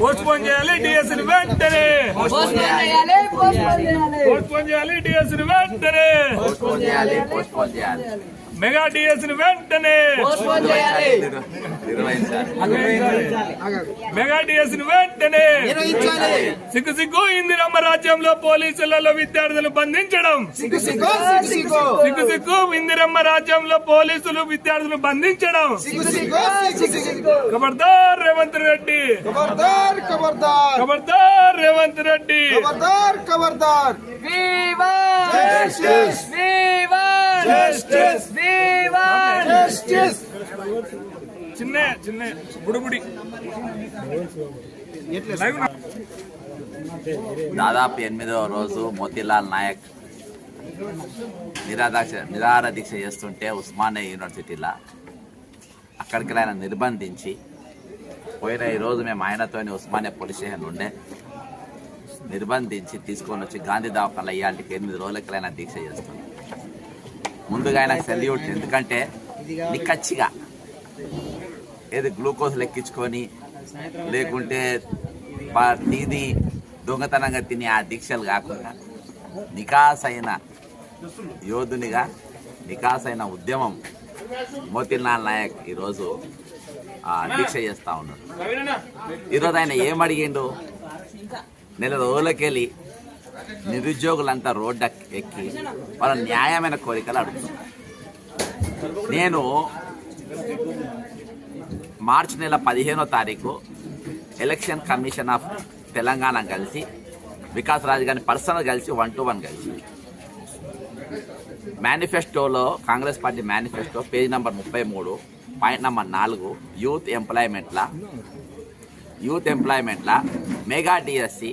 Postpone చేయాలి డిఎస్ని వెంటనే. Postpone చేయాలి పోస్ట్పోన్ చేయాలి పోస్ట్పోన్ చేయాలి డిఎస్ని వెంటనే. పోస్ట్పోన్ చేయాలి పోస్ట్పోన్ చేయాలి మెగా డిఎస్ వెంటనే మెగా డిఎస్ వెంటనే సిగ్గు సిగ్గు ఇందిరమ్మ రాజ్యంలో పోలీసులలో విద్యార్థులు బంధించడం. సిగ్గు సిగ్గు ఇందిరమ్మ రాజ్యంలో పోలీసులు విద్యార్థులు బంధించడం. ఖబర్దార్ రేవంత్ రెడ్డి. ఖబర్దార్ రేవంత్ రెడ్డి. ఖబర్దార్ ఖబర్దార్ జస్టిస్ జస్టిస్ చిన్న చిన్న బుడిబుడి. దాదాపు ఎనిమిదవ రోజు మోతీలాల్ నాయక్ నిరాదీక్ష నిరాహార దీక్ష చేస్తుంటే ఉస్మానియా యూనివర్సిటీలో అక్కడికి ఆయన నిర్బంధించి పోయిన ఈరోజు మేము ఆయనతోని ఉస్మానియా పోలీస్ స్టేషన్ ఉండే నిర్బంధించి తీసుకొని వచ్చి గాంధీ దవాఖాన ఇవాళకి ఎనిమిది రోజులకి ఆయన దీక్ష చేస్తున్నాం. ముందుగా ఆయన సెల్యూట్ ఎందుకంటే నిక్కచ్చిగా. ఏది గ్లూకోజ్ లెక్కించుకొని లేకుంటే పా- దొంగతనంగా తిని ఆ దీక్షలు కాకుండా నికాసైన యోధునిగా నికాసైన ఉద్యమం మోతిలాల్ నాయక్ ఈరోజు ఆ, దీక్ష చేస్తా ఉన్నాడు. ఈరోజు ఆయన ఏమడిగిండు? నెల రోజులకెళ్ళి నిరుద్యోగులంతా రోడ్డు ఎక్కి వాళ్ళ న్యాయమైన కోరికలు అడుగుతున్నారు. నేను మార్చి నెల పదిహేనో తారీఖు ఎలక్షన్ కమిషన్ ఆఫ్ తెలంగాణ కలిసి వికాస్ రాజగాని గారిని పర్సనల్ కలిసి వన్ టు వన్ కలిసి. మేనిఫెస్టోలో Congress party manifesto page number ముప్పై మూడు పాయింట్ నెంబర్ నాలుగు యూత్ ఎంప్లాయ్మెంట్ల యూత్ ఎంప్లాయ్మెంట్ల మెగా డిఎస్సి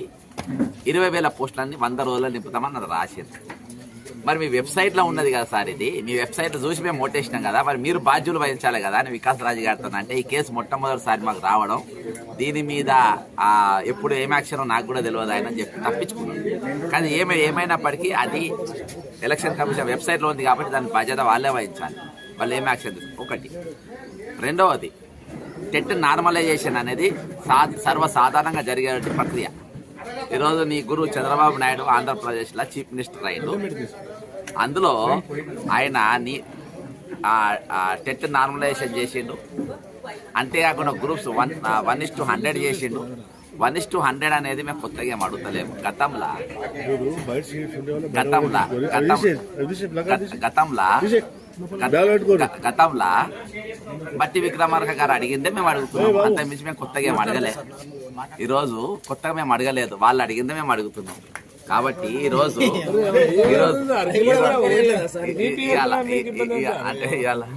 ఇరవై వేల పోస్టులన్నీ వంద రోజుల్లో నింపుతామని అది రాసింది మరి మీ వెబ్సైట్లో ఉన్నది కదా సార్ ఇది. మీ వెబ్సైట్లో చూసి మేము ఓటేసినాం కదా. మరి మీరు బాధ్యులు వహించాలి కదా అని వికాస్ రాజు గారితో అంటే ఈ కేసు మొట్టమొదటిసారి మాకు రావడం దీని మీద ఎప్పుడు ఏం యాక్షన్ నాకు కూడా తెలియదు ఆయన అని చెప్పి తప్పించుకున్నాను కానీ ఏమై ఏమైనప్పటికీ అది ఎలక్షన్ కమిషన్ వెబ్సైట్లో ఉంది కాబట్టి దాని బాధ్యత వాళ్ళే వహించాలి. వాళ్ళు ఏం యాక్షన్ ఒకటి. రెండవది టెట్ నార్మలైజేషన్ అనేది సా సర్వసాధారణంగా జరిగేటువంటి ప్రక్రియ. ఈరోజు నీ గురువు చంద్రబాబు నాయుడు ఆంధ్రప్రదేశ్లో చీఫ్ మినిస్టర్ అయ్యాడు. అందులో ఆయన నీ టెట్ నార్మలైజేషన్ చేసిండు. అంతేకాకుండా groups one one is to hundred చేసిండు. వన్ ఇస్ టు హండ్రెడ్ అనేది మేము కొత్తగా ఏం అడుగుతలేము. గతంలో గతంలా గతంలా గతంలో గతంలో బట్టి విక్రమార్క గారు అడిగిందే మేము అడుగుతున్నాం అంతకుమించి మేము కొత్తగా ఏం అడగలే. ఈరోజు కొత్తగా మేము అడగలేదు. వాళ్ళు అడిగిందే మేము అడుగుతున్నాం కాబట్టి ఈరోజు ఈరోజు ఇవాళ ఇ- ఇ- ఇ- అంటే ఇవాళ-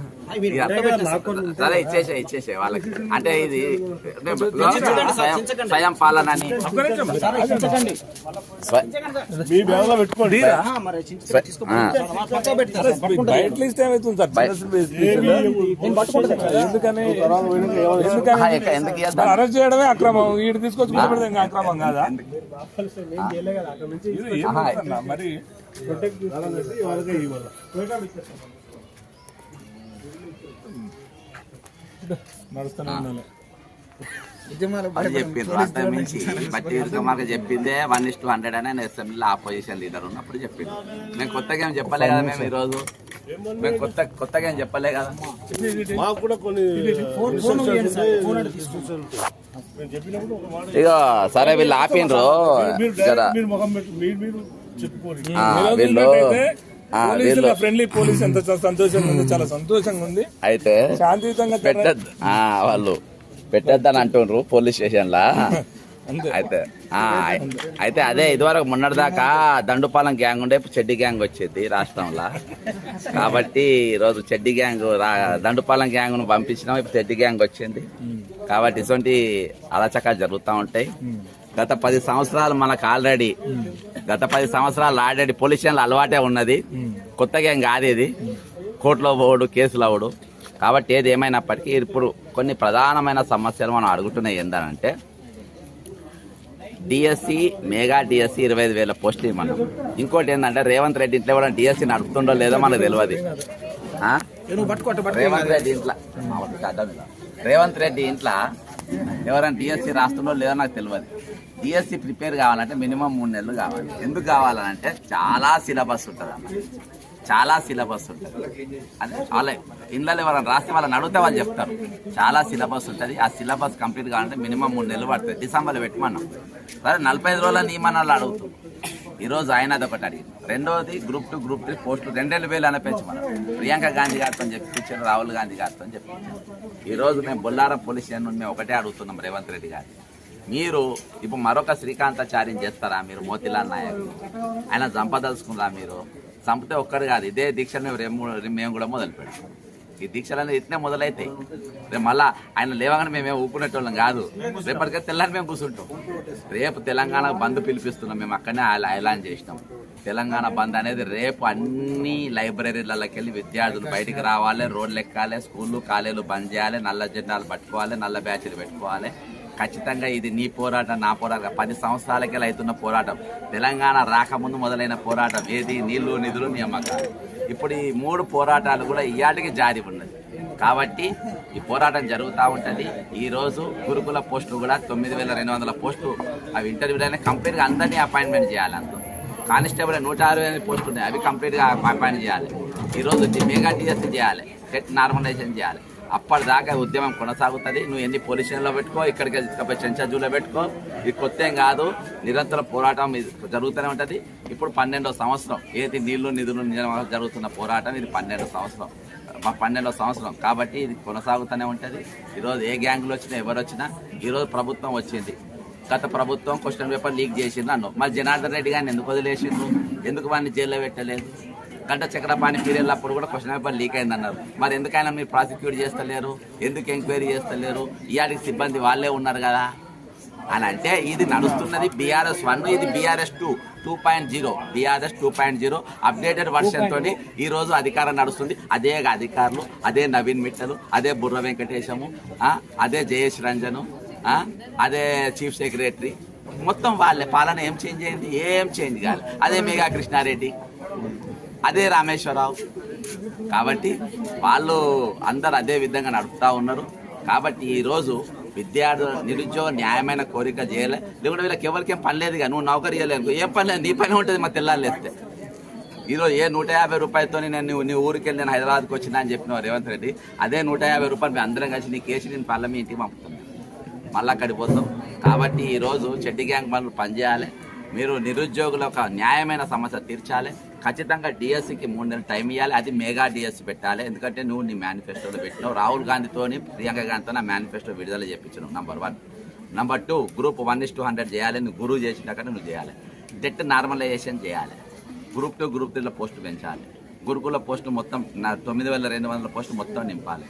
సరే ఇచ్చేసే ఇచ్చేసే వాళ్ళకి. అంటే ఇది స్వయం పాలన అని? అరెస్ట్ చేయడమే అక్రమం. వీడు తీసుకొచ్చి కూర్చోబెడితే అక్రమం కాదా? మరి నడుస్తూనే ఉండాలి. అని చెప్పిండ్రు అంత మించి బట్టి విక్రమార్క చెప్పిందే వన్ ఇస్ టూ హండ్రెడ్ అని అసెంబ్లీలో ఆపోజిషన్ లీడర్ ఉన్నప్పుడు చెప్పిండు. మేము కొత్తగా ఏం చెప్పలే కదా మేము ఈరోజు? మేము కొత్త కొత్తగా ఏం చెప్పలే కదా? మాకు కూడా కొన్ని instructions ఉన్నాయి. నేను చెప్పినప్పుడు ఒక మాట ఇక సరే వీళ్ళు ఆపిండ్రు. వీళ్ళు ఫ్రెండ్లీ పోలీస్ ఎంత సంతోషంగా ఉంది చాలా సంతోషంగా ఉంది. అయితే శాంతియుతంగా పెట్టద్దు. వాళ్ళు పెట్టద్దని అంటుండ్రు పోలీస్ స్టేషన్ లా అయితే అయితే అదే ఇదివరకు మొన్నటిదాకా దండుపాలెం గ్యాంగ్ ఉండే ఇప్పుడు చెడ్డి గ్యాంగ్ వచ్చేది రాష్ట్రంలో. కాబట్టి ఈరోజు చెడ్డి గ్యాంగ్ రా దండుపాలెం గ్యాంగ్ను పంపించినాం ఇప్పుడు చెడ్డి గ్యాంగ్ వచ్చింది. కాబట్టి ఇటువంటి అలచకాలు జరుగుతూ ఉంటాయి. గత పది సంవత్సరాలు మనకు ఆల్రెడీ గత పది సంవత్సరాలు ఆల్రెడీ పోలీస్ స్టేషన్లో అలవాటే ఉన్నది. కొత్తగా ఏం కాదు ఇది. కోర్టులో పోవడు కేసులు అవడు కాబట్టి ఏది ఏమైనప్పటికీ ఇప్పుడు కొన్ని ప్రధానమైన సమస్యలు మనం అడుగుతున్నాయి ఏంటంటే డిఎస్సి మెగా డిఎస్సి ఇరవై ఐదు వేల పోస్టులు మనం ఇంకోటి ఏంటంటే రేవంత్ రెడ్డి ఇంట్లో కూడా డిఎస్సి నడుపుతుండో లేదో మనకు తెలియదు? రేవంత్ రెడ్డి ఇంట్లో రేవంత్ రెడ్డి ఇంట్లో ఎవరైనా డిఎస్సి రాస్తుందో లేదో నాకు తెలియదు. డిఎస్సి ప్రిపేర్ కావాలంటే మినిమం మూడు నెలలు కావాలి. ఎందుకు కావాలంటే చాలా సిలబస్ ఉంటుంది అన్న చాలా సిలబస్ ఉంటుంది. అదే వాళ్ళ ఇళ్ళలో ఎవరైనా రాస్తే వాళ్ళని అడిగితే వాళ్ళు చెప్తారు. చాలా సిలబస్ ఉంటుంది. ఆ సిలబస్ కంప్లీట్ కావాలంటే మినిమం మూడు నెలలు పడుతుంది. డిసెంబర్లో పెట్టమన్నాం. సరే నలభై ఐదు రోజుల నియమనాలు అడుగుతాం. ఈరోజు ఆయన అదొకటి అడిగింది రెండోది గ్రూప్ టూ గ్రూప్ త్రీ పోస్టులు రెండేళ్ళు వేలు అనే పెంచమన్నారు ప్రియాంక గాంధీ గారితో చెప్పించారు రాహుల్ గాంధీ గారితో చెప్పించారు ఈరోజు మేము బొల్లారం పోలీస్ స్టేషన్ నుండి మేము ఒకటే అడుగుతున్నాం రేవంత్ రెడ్డి గారి మీరు ఇప్పుడు మరొక శ్రీకాంతాచార్యం చేస్తారా మీరు మోతిలాల్ నాయక్? ఆయన చంపదలుచుకున్నారా మీరు? చంపితే ఒక్కడు కాదు ఇదే దీక్షలు మేము మేము కూడా మొదలు పెడతాం ఈ దీక్షలు అనేది ఇట్నే మొదలైతాయి. రేపు మళ్ళా ఆయన లేవగానే మేమే ఊపుకునేటోళ్ళం కాదు. రేపటికే తెల్లని మేము కూర్చుంటాం రేపు తెలంగాణ బంద్ పిలిపిస్తున్నాం మేము అక్కడనే ఐలా- ఐలాన్ చేసినాం. తెలంగాణ బంద్ అనేది రేపు అన్ని లైబ్రరీలకి వెళ్ళి విద్యార్థులు బయటికి రావాలి రోడ్లు ఎక్కాలి స్కూళ్ళు కాలేజీలు బంద్ చేయాలి నల్ల జెండాలు పట్టుకోవాలి నల్ల బ్యాచ్లు పెట్టుకోవాలి. ఖచ్చితంగా ఇది నీ పోరాటం నా పోరాటం. పది సంవత్సరాలకే అవుతున్న పోరాటం. తెలంగాణ రాకముందు మొదలైన పోరాటం. ఏది? నీళ్ళు నిధులు నియామకాలు. ఇప్పుడు ఈ మూడు పోరాటాలు కూడా ఇయాటికి జారి ఉన్నది. కాబట్టి ఈ పోరాటం జరుగుతూ ఉంటుంది. ఈరోజు గురుకుల పోస్టులు కూడా తొమ్మిది వేల రెండు వందల పోస్టు అవి ఇంటర్వ్యూలైనా కంప్లీట్గా అందరినీ అపాయింట్మెంట్ చేయాలి అంత కానిస్టేబుల్ నూట అరవై ఎనిమిది పోస్టులు ఉన్నాయి. అవి కంప్లీట్గా అపాయింట్ చేయాలి. ఈరోజు మెగా డిఎస్సీ చేయాలి. సెట్ నార్మలైజేషన్ చేయాలి. అప్పటిదాకా ఉద్యమం కొనసాగుతుంది. నువ్వు ఎన్ని పోలీస్ స్టేషన్లో పెట్టుకో ఇక్కడికి తీసుకుపోయి చెంచాజూలో పెట్టుకో ఇది కొత్త ఏం కాదు. నిరంతర పోరాటం ఇది జరుగుతూనే ఉంటుంది. ఇప్పుడు పన్నెండో సంవత్సరం ఏది నీళ్ళు నిధులు జరుగుతున్న పోరాటం ఇది పన్నెండో సంవత్సరం. మా పన్నెండో సంవత్సరం కాబట్టి ఇది కొనసాగుతూనే ఉంటుంది. ఈరోజు ఏ గ్యాంగులు వచ్చినా ఎవరు వచ్చినా ఈరోజు ప్రభుత్వం వచ్చింది. గత ప్రభుత్వం క్వశ్చన్ పేపర్ లీక్ చేసింది అన్ను మరి జనార్దన్ రెడ్డి గారిని ఎందుకు వదిలేసిండ్రు? ఎందుకు వాడిని జైల్లో పెట్టలేదు? గంట చక్రపాణి పీరియడ్ అప్పుడు కూడా క్వశ్చన్ పేపర్ లీక్ అయింది అన్నారు మరి ఎందుకైనా మీరు ప్రాసిక్యూట్ చేస్తలేరు? ఎందుకు ఎంక్వైరీ చేస్తలేరు? ఇయాడికి సిబ్బంది వాళ్ళే ఉన్నారు కదా? అని అంటే ఇది నడుస్తున్నది బీఆర్ఎస్ వన్ ఇది BRS two two point zero BRS two point zero updated version తోని ఈ రోజు అధికారం నడుస్తుంది. అదే అధికారులు అదే నవీన్ మిట్టలు అదే బుర్ర వెంకటేశము అదే జయేష్ రంజను అదే చీఫ్ సెక్రటరీ మొత్తం వాళ్ళే. పాలన ఏం చేంజ్ అయింది? ఏం చేంజ్ కాదు అదే మేఘా కృష్ణారెడ్డి అదే రామేశ్వరరావు. కాబట్టి వాళ్ళు అందరు అదే విధంగా నడుపుతూ ఉన్నారు. కాబట్టి ఈరోజు విద్యార్థులు నిరుద్యోగ న్యాయమైన కోరిక చేయలే. లేకుంటే వీళ్ళకి ఎవరికేం పని లేదు కానీ నువ్వు నౌకరీ చేయలేదు ఏం పని లేదు? నీ పని ఉంటుంది మా తెల్లాలేస్తే ఈరోజు ఏ నూట యాభై రూపాయలతో నేను నువ్వు నీ ఊరికి వెళ్ళి నేను హైదరాబాద్కి వచ్చినా అని చెప్పిన రేవంత్ రెడ్డి. అదే నూట యాభై రూపాయలు మేము అందరం కలిసి నీ కేసు నేను పళ్ళ మీ ఇంటికి పంపుతున్నాను మళ్ళీ అక్కడికి పోతాం. కాబట్టి ఈరోజు చెడ్డి గ్యాంగ్ పనులు పనిచేయాలి. మీరు నిరుద్యోగుల ఒక న్యాయమైన సమస్య తీర్చాలి. ఖచ్చితంగా డిఎస్సికి మూడు నెలలు టైం ఇవ్వాలి అది మెగా డిఎస్సి పెట్టాలి. ఎందుకంటే నువ్వు నీ మేనిఫెస్టోలో పెట్టినావు. రాహుల్ గాంధీతోని ప్రియాంక గాంధీతో నా మేనిఫెస్టో విడుదల చేయించినావు number one number two group one is to hundred చేయాలి. నువ్వు గురువు చేసినాక నువ్వు చేయాలి. డెట్ నార్మలైజేషన్ చేయాలి. గ్రూప్ టూ గ్రూప్ త్రీలో పోస్టు పెంచాలి. గురుకుల పోస్టు మొత్తం నా తొమ్మిది వేల రెండు వందల పోస్టు మొత్తం నింపాలి.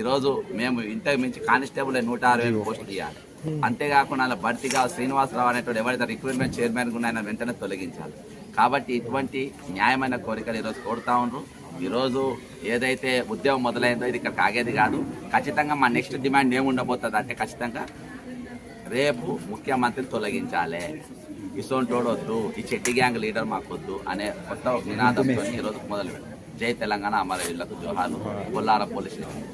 ఈరోజు మేము ఇంతకు మించి కానిస్టేబుల్ నూట అరవై ఐదు పోస్టులు ఇవ్వాలి అంతేకాకుండా అలా భర్తీగా శ్రీనివాసరావు అనేటువంటి ఎవరైతే రిక్రూట్మెంట్ చైర్మన్ కూడా ఆయన వెంటనే తొలగించాలి. కాబట్టి ఇటువంటి న్యాయమైన కోరికలు ఈరోజు కోరుతా ఉన్నారు ఈరోజు ఏదైతే ఉద్యమం మొదలైందో ఇది ఇక్కడ కాగేది కాదు. ఖచ్చితంగా మా నెక్స్ట్ డిమాండ్ ఏముండబోతుంది అంటే ఖచ్చితంగా రేపు ముఖ్యమంత్రిని తొలగించాలి. ఇసోంటోడు వద్దు ఈ చెట్టి గ్యాంగ్ లీడర్ మాకు వద్దు అనే కొత్త నినాదంతో ఈరోజు మొదలు జై తెలంగాణ అమరవీరులకు జోహాలు బొల్లార పోలీస్ స్టేషన్.